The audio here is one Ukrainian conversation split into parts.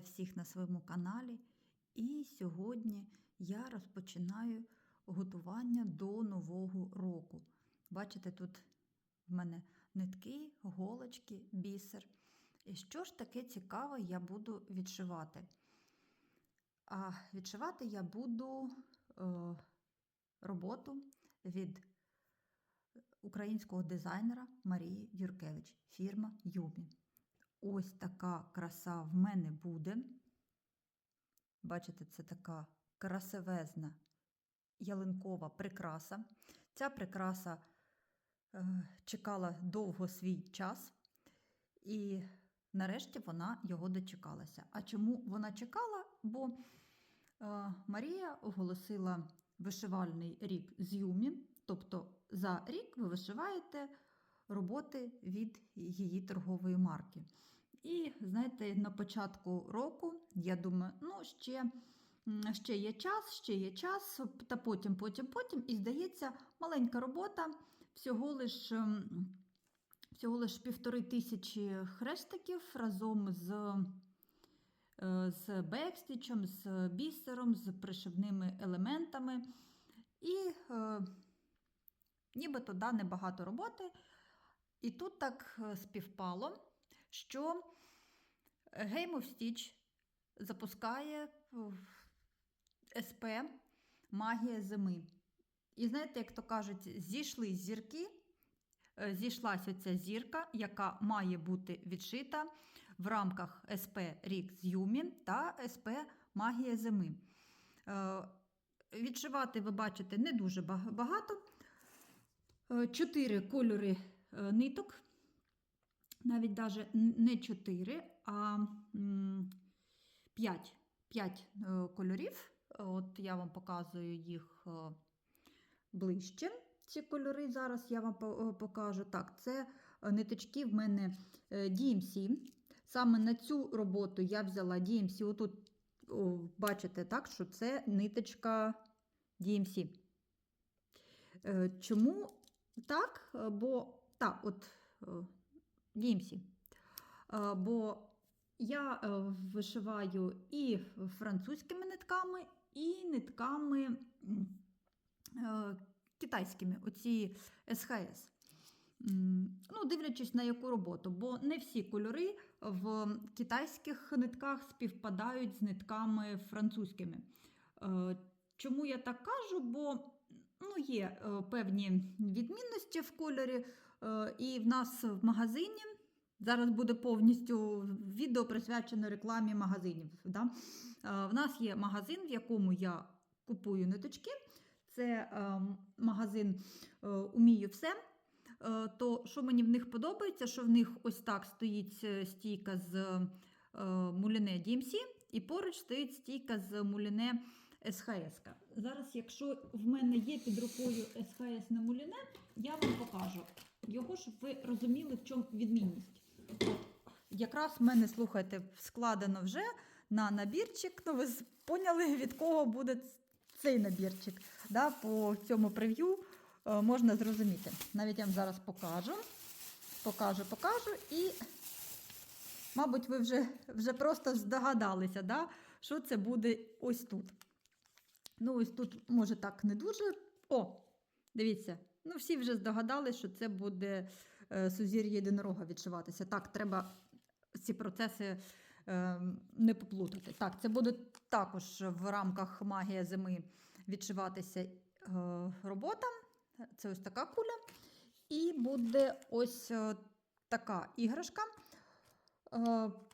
Всіх на своєму каналі. І сьогодні я розпочинаю готування до Нового року. Бачите, тут в мене нитки, голочки, бісер. І що ж таке цікаве я буду відшивати? А відшивати я буду е, роботу від українського дизайнера Марії Юркевич, фірма Юмі. Ось така краса в мене буде. Бачите, це така красивезна ялинкова прикраса. Ця прикраса е, чекала довго свій час, і нарешті вона його дочекалася. А чому вона чекала? Бо е, Марія оголосила вишивальний рік з Юмі, тобто за рік ви вишиваєте роботи від її торгової марки. І, знаєте, на початку року я думаю, ну, ще, ще є час, ще є час, та потім, потім, потім. І здається, маленька робота, всього лиш, ем, всього лиш півтори тисячі хрестиків разом з, е, з бекстічем, з бісером, з пришивними елементами. І е, нібито да, небагато роботи. І тут так е, співпало, що Game of Stitch запускає СП Магія зими. І знаєте, як то кажуть, зійшли зірки, е, зійшлася ця зірка, яка має бути відшита в рамках СП Рік з Юмі та СП Магія зими. Е, Відшивати, ви бачите, не дуже багато. Чотири кольори ниток, навіть даже не 4, а 5, 5 кольорів. От я вам показую їх е, ближче. Ці кольори зараз я вам е, покажу. Так, це е, ниточки в мене е, DMC. Саме на цю роботу я взяла DMC. Отут о, бачите, так, що це ниточка DMC. Е, Чому так? Е, Бо так, от е, DMC. Е, Бо я е, вишиваю і французькими нитками, і нитками е, китайськими, оці СХС. Ну, дивлячись на яку роботу, бо не всі кольори в китайських нитках співпадають з нитками французькими. Е, Чому я так кажу? Бо ну, є е, певні відмінності в кольорі, е, і в нас в магазині зараз буде повністю відео присвячено рекламі магазинів. Да? Е, В нас є магазин, в якому я купую ниточки. Це е, магазин е, Умію все. Е, То що мені в них подобається, що в них ось так стоїть е, стійка з е, Муліне DMC, і поруч стоїть стійка з Муліне СХС. Зараз, якщо в мене є під рукою СХС на Муліне, я вам покажу його, щоб ви розуміли, в чому відмінність. Якраз в мене, слухайте, складено вже на набірчик. Ну, ви поняли, від кого буде цей набірчик. Да, по цьому прев'ю е, можна зрозуміти. Навіть я вам зараз покажу. Покажу, покажу і. Мабуть, ви вже, вже просто здогадалися, да, що це буде ось тут. Ну, ось тут, може, так не дуже. О, дивіться, ну всі вже здогадали, що це буде е, сузір'я єдинорога відшиватися. Так, треба ці процеси е, не поплутати. Так, це буде також в рамках магія зими відшиватися е, робота. Це ось така куля. І буде ось така іграшка.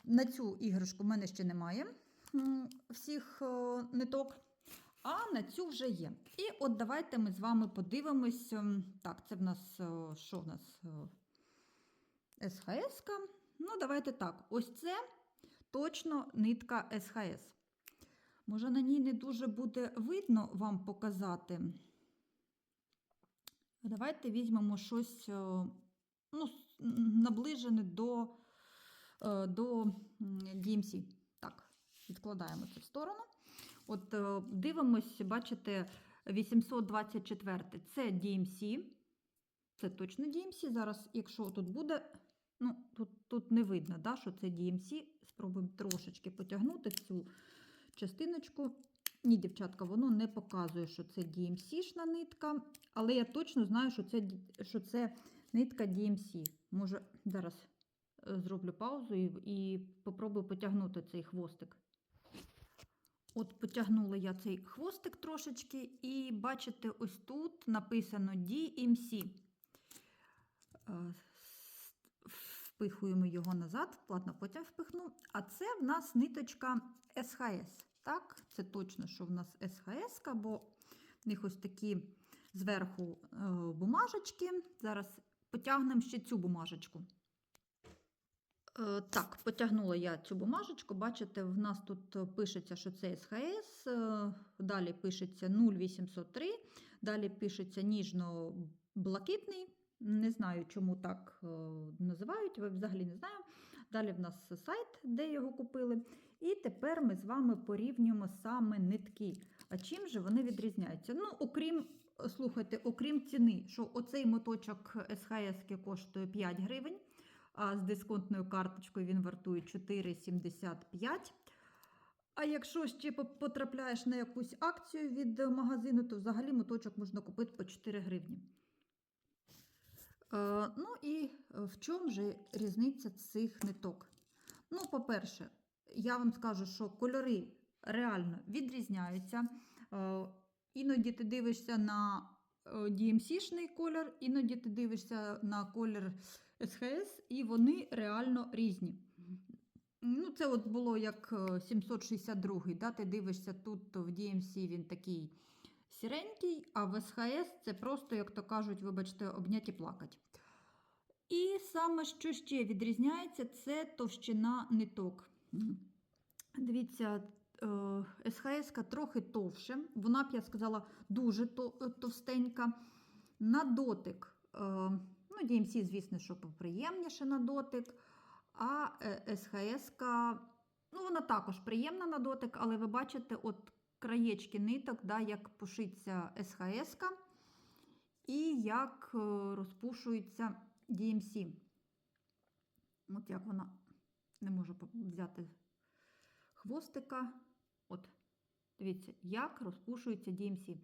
На цю іграшку в мене ще немає всіх ниток, а на цю вже є. І от давайте ми з вами подивимось. ем, Так, це в нас е, що в нас? е, СХС. -ка. Ну, давайте так. Ось це точно нитка СХС. Може, на ній не дуже буде видно вам показати. Давайте візьмемо щось е, ну, наближене до, е, до DMC. Так, відкладаємо це в сторону. От е, дивимось, бачите, 824 це DMC. Це точно DMC. Зараз, якщо тут буде, Ну, тут, тут не видно, да, що це DMC. Спробуємо трошечки потягнути цю частиночку. Ні, дівчатка, воно не показує, що це DMC-шна нитка, але я точно знаю, що це, що це нитка DMC. Може, зараз е, зроблю паузу і, і попробую потягнути цей хвостик. От потягнула я цей хвостик трошечки, і бачите, ось тут написано DMC. Е, Впихуємо його назад, ладно, потім впихну. А це в нас ниточка СХС. Так, це точно, що в нас СХС, бо в них ось такі зверху е, бумажечки. Зараз потягнемо ще цю бумажечку. Е, Так, потягнула я цю бумажечку. Бачите, в нас тут е, пишеться, що це СХС, е, далі пишеться 0803, далі пишеться ніжно-блакитний. Не знаю, чому так називають, ви взагалі не знаю. Далі в нас сайт, де його купили. І тепер ми з вами порівнюємо саме нитки. А чим же вони відрізняються? Ну, окрім, слухайте, окрім ціни, що оцей моточок СХС коштує 5 гривень, а з дисконтною карточкою він вартує 4,75. А якщо ще потрапляєш на якусь акцію від магазину, то взагалі моточок можна купити по 4 гривні. Е, ну і е, в чому же різниця цих ниток? Ну, по-перше, я вам скажу, що кольори реально відрізняються. Е, іноді ти дивишся на DMC-шний колір, іноді ти дивишся на колір СХС, і вони реально різні. Ну, це от було як е, 762 да? ти дивишся тут в DMC він такий сіренький, а в СХС це просто, як то кажуть, вибачте, обняті плакать. І саме що ще відрізняється, це товщина ниток. Дивіться, е, СХС трохи товще, вона б я сказала дуже е, товстенька. На дотик, е, ну, DMC, звісно, що поприємніше на дотик, а СХС, ну, вона також приємна на дотик, але ви бачите, от краєчки ниток, да, як пушиться СХС і як е, розпушується DMC. От як вона не можу взяти хвостика. Дивіться, як розпушується DMC.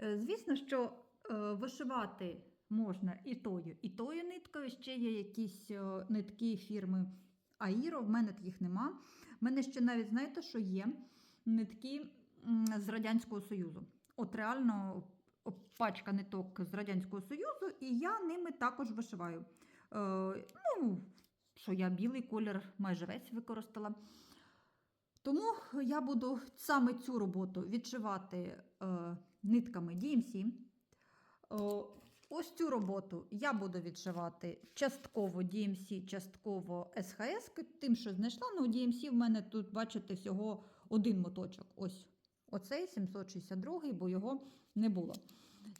Е, Звісно, що е, вишивати можна і тою, і тою ниткою. Ще є якісь е, нитки фірми Аїро, в мене їх нема. В мене ще навіть, знаєте, що є нитки з Радянського Союзу. От реально пачка ниток з Радянського Союзу, і я ними також вишиваю. Ну, що я білий колір майже весь використала. Тому я буду саме цю роботу відшивати е, нитками DMC. О, ось цю роботу я буду відшивати частково DMC, частково СХС, тим, що знайшла. Ну, DMC в мене тут, бачите, всього один моточок. Ось оцей 762, бо його не було.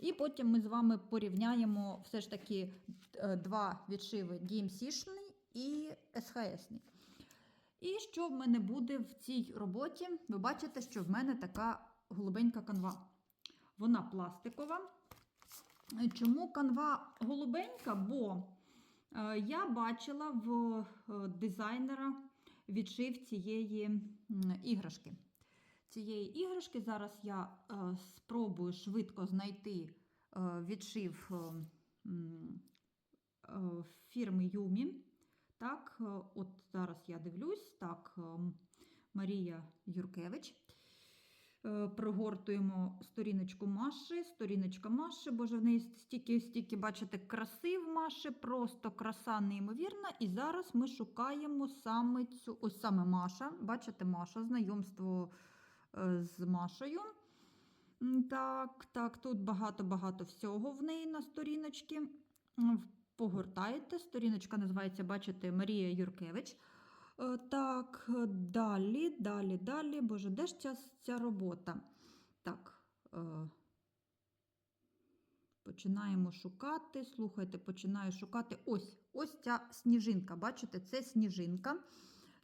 І потім ми з вами порівняємо все ж таки е, два відшиви DMC-шний і СХСний. І що в мене буде в цій роботі? Ви бачите, що в мене така голубенька канва. Вона пластикова. Чому канва голубенька? Бо е, я бачила в е, дизайнера відшив цієї іграшки. Цієї іграшки зараз я е, спробую швидко знайти е, відшив е, е, фірми Юмі. Так, е, от зараз я дивлюсь, так, е, Марія Юркевич. Е, Прогортуємо сторіночку Маші, сторіночка Маші, боже, в неї стільки, стільки, бачите, краси в Маші, просто краса неймовірна. І зараз ми шукаємо саме цю, ось саме Маша. Бачите, Маша, знайомство е, з Машею. Так, так, тут багато-багато всього в неї на сторіночці. Погортаєте. Сторіночка називається, бачите, Марія Юркевич. Е, Так, далі, далі, далі. Боже, де ж ця, ця робота? Так. е, Починаємо шукати. Слухайте, починаю шукати. Ось ось ця сніжинка. Бачите, це сніжинка.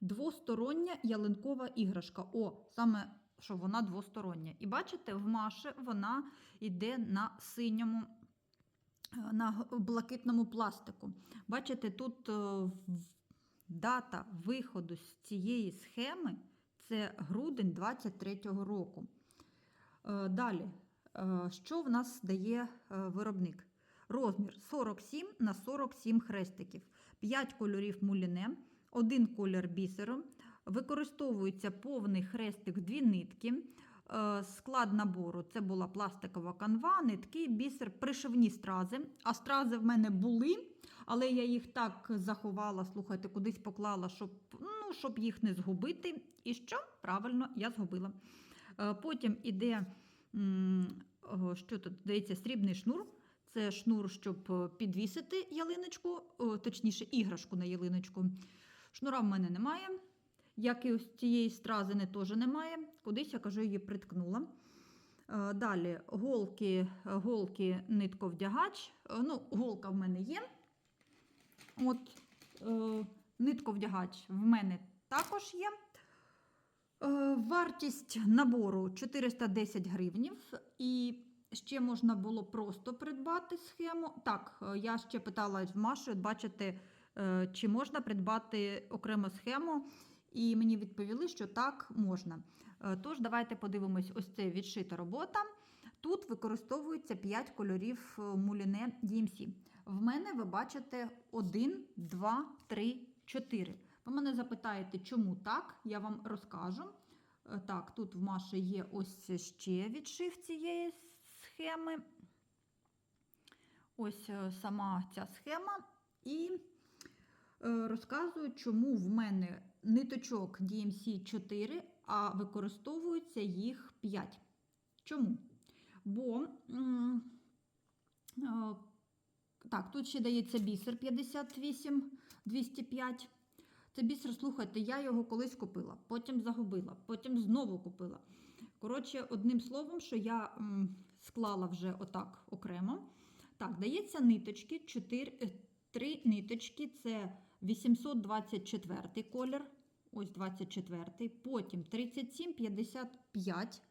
Двостороння ялинкова іграшка. О, саме що вона двостороння. І бачите, в Маші вона йде на синьому на блакитному пластику. Бачите, тут е, дата виходу з цієї схеми це грудень 23-го року. Е, Далі, е, що в нас дає виробник? Розмір 47 на 47 хрестиків, 5 кольорів муліне, один колір бісером, використовується повний хрестик дві нитки. Е, Склад набору це була пластикова канва, нитки, бісер, пришивні стрази. А стрази в мене були, але я їх так заховала, слухайте, кудись поклала, щоб, ну, щоб їх не згубити. І що? Правильно, я згубила. Е, Потім іде, що тут, здається, срібний шнур. Це шнур, щоб е, підвісити ялиночку, точніше, іграшку на ялиночку. Шнура в мене немає. Як і ось цієї стразини теж немає. Кудись я кажу, її приткнула. Е, Далі голки, голки нитковдягач. Е, Ну, голка в мене є. От е, нитковдягач в мене також є. Вартість набору 410 гривнів. І ще можна було просто придбати схему. Так, я ще питала в Маші, от бачите, е, чи можна придбати окрему схему. І мені відповіли, що так можна. Е, Тож, давайте подивимось, ось це відшита робота. Тут використовується 5 кольорів е, муліне DMC. В мене ви бачите 1, 2, 3, 4. Ви мене запитаєте, чому так? Я вам розкажу. Е, Так, тут в Маші є ось ще відшив цієї схеми. Ось сама ця схема. І розказую, чому в мене ниточок DMC 4, а використовується їх 5. Чому? Бо е, так, тут ще дається бісер 58 205. Це бісер, слухайте, я його колись купила, потім загубила, потім знову купила. Коротше, одним словом, що я склала вже отак окремо. Так, дається ниточки, 4, 3 ниточки, це 824 колір, ось 24, потім 3755,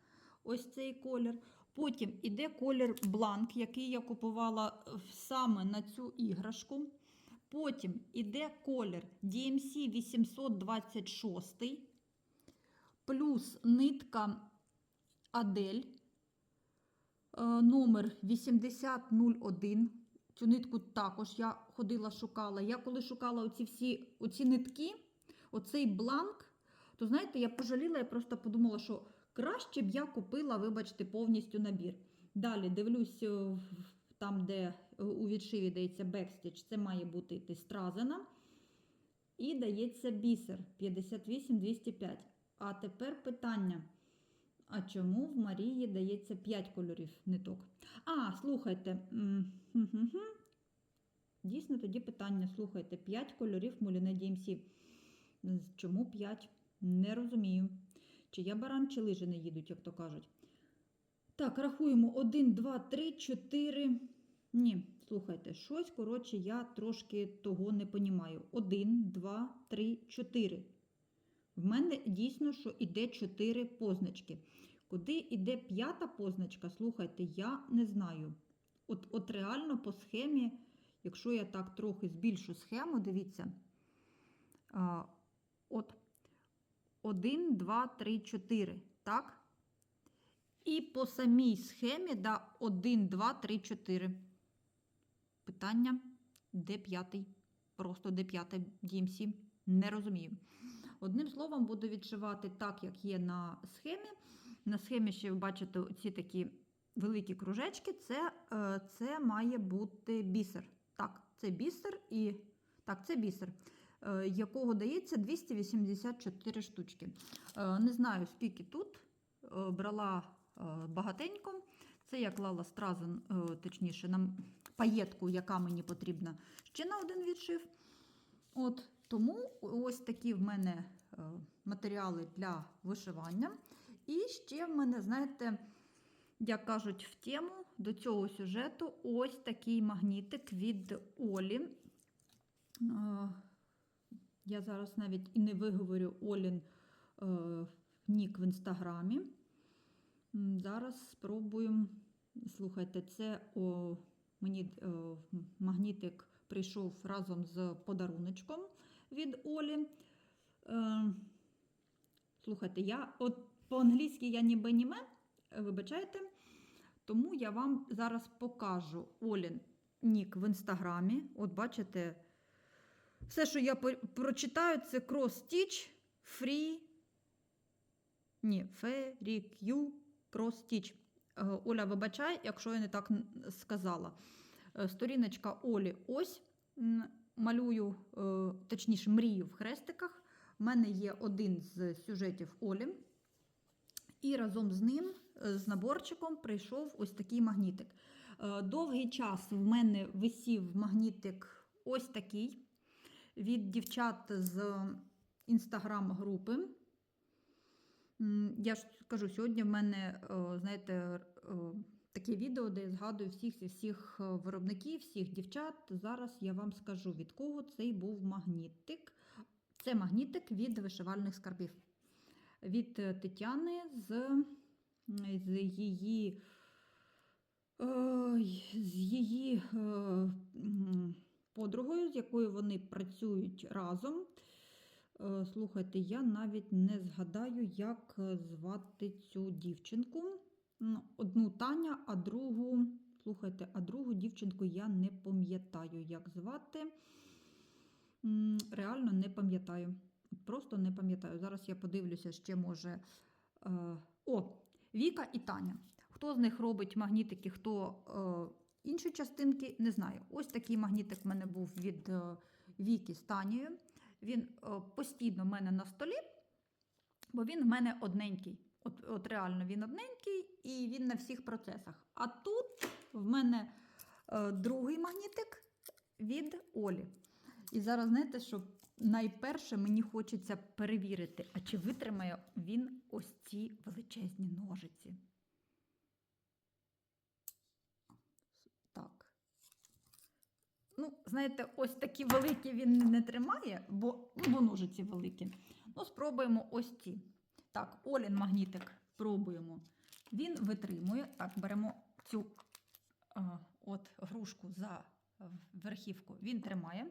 ось цей колір. Потім іде колір бланк, який я купувала е, саме на цю іграшку. Потім іде колір DMC 826, плюс нитка Адель е, номер 8001. Цю нитку також я ходила, шукала. Я коли шукала оці всі оці нитки, оцей бланк, то знаєте, я пожаліла, я просто подумала, що краще б я купила, вибачте, повністю набір. Далі дивлюсь, е, там, де е, у відшиві дається бекстіч, це має бути йти стразина. І дається бісер 58205. А тепер питання. А чому в Марії дається 5 кольорів ниток? А, слухайте. Дійсно, тоді питання. Слухайте, 5 кольорів Муліне DMC. Чому 5? Не розумію. Чи я баран, чи лижі не їдуть, як то кажуть. Так, рахуємо 1, 2, 3, 4. Ні, слухайте, щось, коротше, я трошки того не понімаю. 1, 2, 3, 4. В мене дійсно, що іде 4 позначки. Куди йде п'ята позначка, слухайте, я не знаю. От, от реально по схемі, якщо я так трохи збільшу схему, дивіться. А, от 1, 2, 3, 4. Так? І по самій схемі да, 1, 2, 3, 4. Питання, де п'ятий? Просто де п'ятий DMC? Не розумію. Одним словом, буду відшивати так, як є на схемі. На схемі ще ви бачите ці такі великі кружечки. Це, е, це має бути бісер. Так, це бісер і так, це бісер, е, якого дається 284 штучки. Е, Не знаю, скільки тут. Брала багатенько. Це я клала стразу, точніше, на паєтку, яка мені потрібна ще на один відшив. От, тому ось такі в мене матеріали для вишивання. І ще в мене, знаєте, як кажуть, в тему до цього сюжету ось такий магнітик від Олі. Я зараз навіть і не виговорю Олін е, нік в інстаграмі. Зараз спробуємо. Слухайте, це о, Мені е, магнітик прийшов разом з подаруночком від Олі. Е, слухайте, я от по-англійськи я ніби німе, е, вибачайте. Тому я вам зараз покажу Олін нік в інстаграмі. От бачите, все, що я прочитаю, це stitch, free. Ні, cross stitch. Е, Оля, вибачай, якщо я не так сказала. Е, Сторіночка Олі ось малюю, точніше, мрію в хрестиках. У мене є один з сюжетів Олі. І разом з ним, е, з наборчиком, прийшов ось такий магнітик. Е, Довгий час в мене висів магнітик ось такий від дівчат з інстаграм-групи. Я ж кажу, сьогодні в мене, е, знаєте, таке відео, де я згадую всіх всіх виробників, всіх дівчат. Зараз я вам скажу, від кого цей був магнітик. Це магнітик від вишивальних скарбів. Від е, Тетяни з, з її, з її е, подругою, з якою вони працюють разом. Е, Слухайте, я навіть не згадаю, як звати цю дівчинку. Ну, Одну Таня, а другу, слухайте, а другу дівчинку я не пам'ятаю, як звати. Реально не пам'ятаю. Просто не пам'ятаю. Зараз я подивлюся, ще може. Е, О, Віка і Таня. Хто з них робить магнітики, хто е, інші частинки, не знаю. Ось такий магнітик в мене був від е, Віки з Танією. Він постійно в мене на столі, бо він в мене одненький. От, от реально він одненький і він на всіх процесах. А тут в мене другий магнітик від Олі. І зараз, знаєте, що найперше мені хочеться перевірити, а чи витримає він ось ці величезні ножиці. Так. Ну, знаєте, ось такі великі він не тримає, бо, ну, бо ножиці великі. Ну, спробуємо ось ці. Так, Олін магнітик пробуємо. Він витримує. Так, беремо цю а, от грушку за е, верхівку. Він тримає.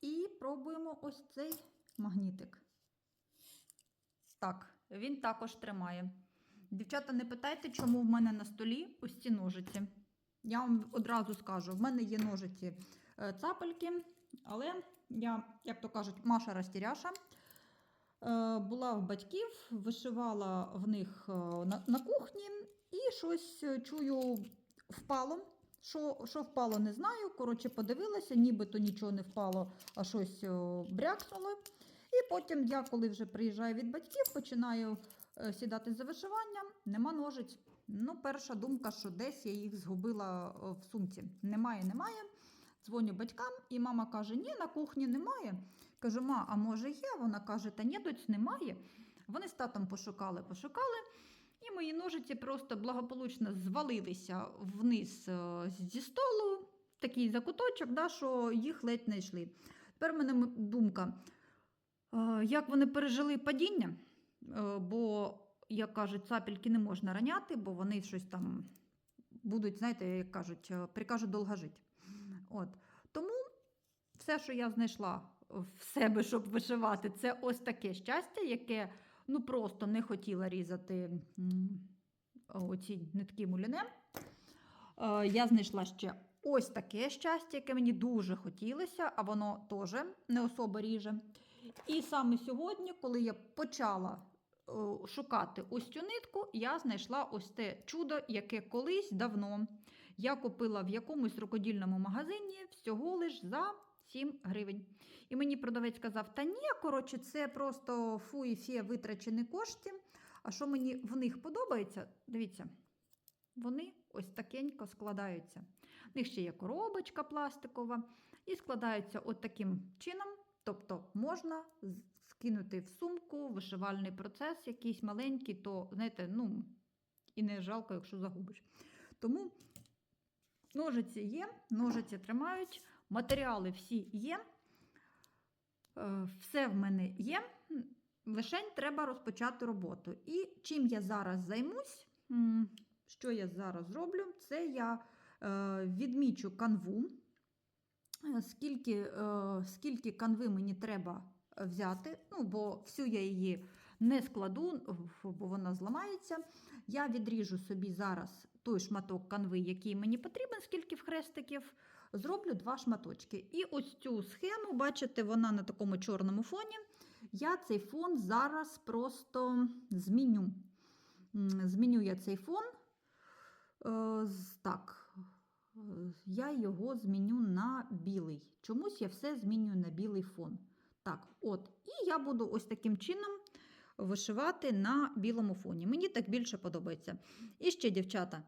І пробуємо ось цей магнітик. Так, він також тримає. Дівчата, не питайте, чому в мене на столі ось ці ножиці. Я вам одразу скажу: в мене є ножиці е, цапельки, але я, як то кажуть, Маша розтіряша. Е, Була в батьків, вишивала в них е, на, кухні і щось чую впало. Що, що впало, не знаю. Коротше, подивилася, нібито нічого не впало, а щось брякнуло. І потім я, коли вже приїжджаю від батьків, починаю е, сідати за вишиванням, нема ножиць. Ну, перша думка, що десь я їх згубила в сумці. Немає, немає. Дзвоню батькам, і мама каже: Ні, на кухні немає. Кажу, ма, а може є? Вона каже, та ні, доць немає. Вони з татом пошукали, пошукали. Мої ножиці просто благополучно звалилися вниз е, зі столу, такий закуточок, да, що їх ледь не йшли. Тепер в мене думка, е, як вони пережили падіння, Е, бо, як кажуть, цапельки не можна раняти, бо вони щось там будуть, знаєте, як кажуть, прикажуть довго жити. От. Тому все, що я знайшла в себе, щоб вишивати, це ось таке щастя, яке ну просто не хотіла різати оці нитки муліне. Е, Я знайшла ще ось таке щастя, яке мені дуже хотілося, а воно теж не особо ріже. І саме сьогодні, коли я почала е, шукати ось цю нитку, я знайшла ось те чудо, яке колись давно я купила в якомусь рукодільному магазині всього лиш за 7 гривень. І мені продавець казав: та ні, коротше, це просто фу і фє витрачені кошти. А що мені в них подобається, дивіться, вони ось такенько складаються. В них ще є коробочка пластикова, і складаються от таким чином. Тобто можна скинути в сумку, вишивальний процес якийсь маленький, то, знаєте, ну, і не жалко, якщо загубиш. Тому ножиці є, ножиці тримають, матеріали всі є. Е, Все в мене є. Лишень треба розпочати роботу. І чим я зараз займусь, що я зараз зроблю, це я Е, Відмічу канву. Е, Скільки, скільки канви мені треба взяти, ну, бо всю я її не складу, бо вона зламається. Я відріжу собі зараз той шматок канви, який мені потрібен, скільки в хрестиків, зроблю два шматочки. І ось цю схему, бачите, вона на такому чорному фоні. Я цей фон зараз просто зміню. Зміню я цей фон. Е, Так, я його зміню на білий. Чомусь я все змінюю на білий фон. Так, от. І я буду ось таким чином вишивати на білому фоні. Мені так більше подобається. І ще, дівчата,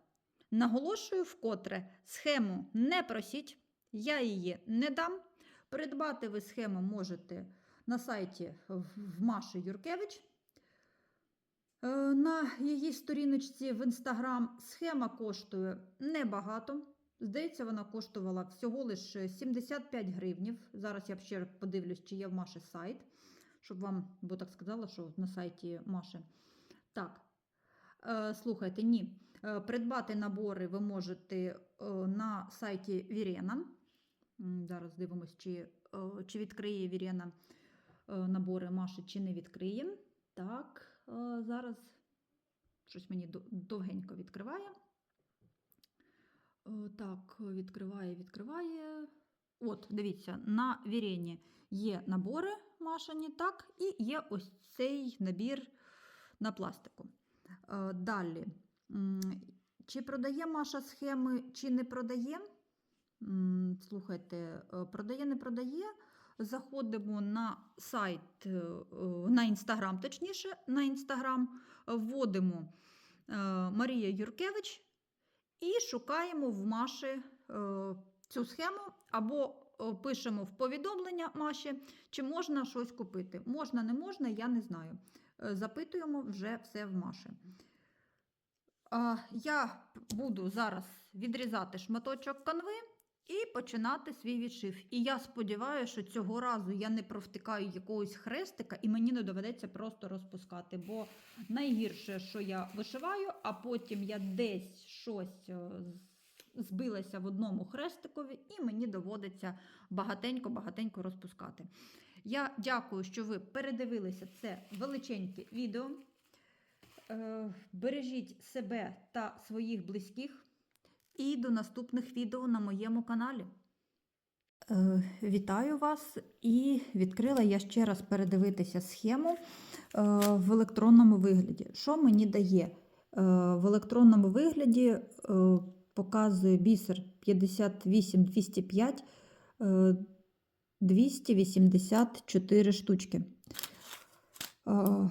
наголошую вкотре, схему не просіть, я її не дам. Придбати ви схему можете на сайті в Маші Юркевич. Е, На її сторіночці в інстаграм схема коштує небагато. Здається, вона коштувала всього лише 75 гривнів. Зараз я ще подивлюсь, чи є в Маші сайт, щоб вам, бо так сказала, що на сайті Маші. Так, е, слухайте, ні. Е, Придбати набори ви можете е, на сайті Вірена. Зараз дивимось, чи, е, чи відкриє Вірена набори Маші, чи не відкриє. Так, зараз щось мені довгенько відкриває. Так, відкриває, відкриває. От, дивіться, на Вірені є набори Машині, так, і є ось цей набір на пластику. Далі. Чи продає Маша схеми, чи не продає? Слухайте, е, продає, не продає. Заходимо на сайт, е, е, на інстаграм, точніше, на інстаграм, вводимо Марія Юркевич і шукаємо в Маші цю схему або пишемо в повідомлення Маші, чи можна щось купити. Можна, не можна, я не знаю. Запитуємо вже все в Маші. Я буду зараз відрізати шматочок канви і починати свій відшив. І я сподіваюся, що цього разу я не провтикаю якогось хрестика, і мені не доведеться просто розпускати. Бо найгірше, що я вишиваю, а потім я десь щось е, збилася в одному хрестикові, і мені доводиться багатенько-багатенько розпускати. Я дякую, що ви передивилися це величеньке відео. Е, Бережіть себе та своїх близьких. І до наступних відео на моєму каналі. Е, Вітаю вас! І відкрила я ще раз передивитися схему е, в електронному вигляді. Що мені дає? Е, В електронному вигляді е, показує бісер 58205 е, 284 штучки. Е,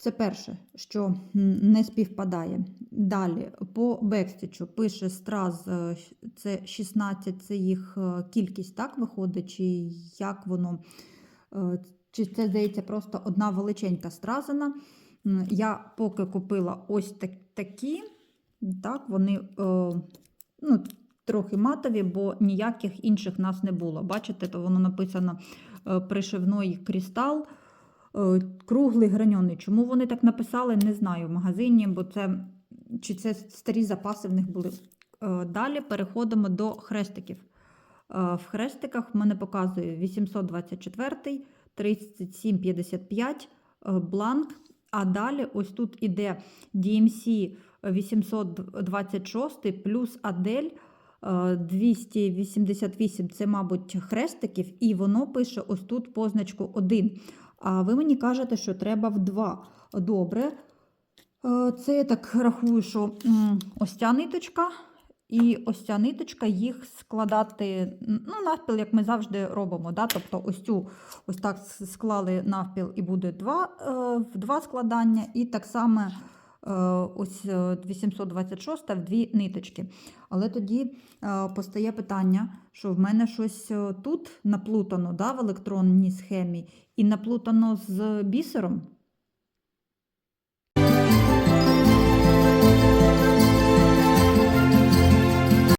Це перше, що не співпадає. Далі по бекстічу пише страз, е, це 16, це їх е, кількість, так виходить, чи як воно. Е, Чи це здається просто одна величенька стразина. Я поки купила ось так, такі, так, вони ну, трохи матові, бо ніяких інших нас не було. Бачите, то воно написано пришивний крістал. Е, Круглий граньоний. Чому вони так написали, не знаю в магазині, бо це чи це старі запаси в них були. Е, Далі переходимо до хрестиків. Е, В хрестиках в мене показує 824, 3755, е, бланк. А далі ось тут іде DMC 826 плюс Адель е, 288 це, мабуть, хрестиків, і воно пише ось тут позначку 1. А ви мені кажете, що треба в 2. Добре. Е, Це я так рахую, що ось ця ниточка і ось ця ниточка їх складати ну, навпіл, як ми завжди робимо. Да? Тобто ось цю ось так склали навпіл і буде два, е, в два складання, і так само ось е, 826 в дві ниточки. Але тоді е, постає питання, що в мене щось е, тут наплутано да, в електронній схемі і наплутано з бісером.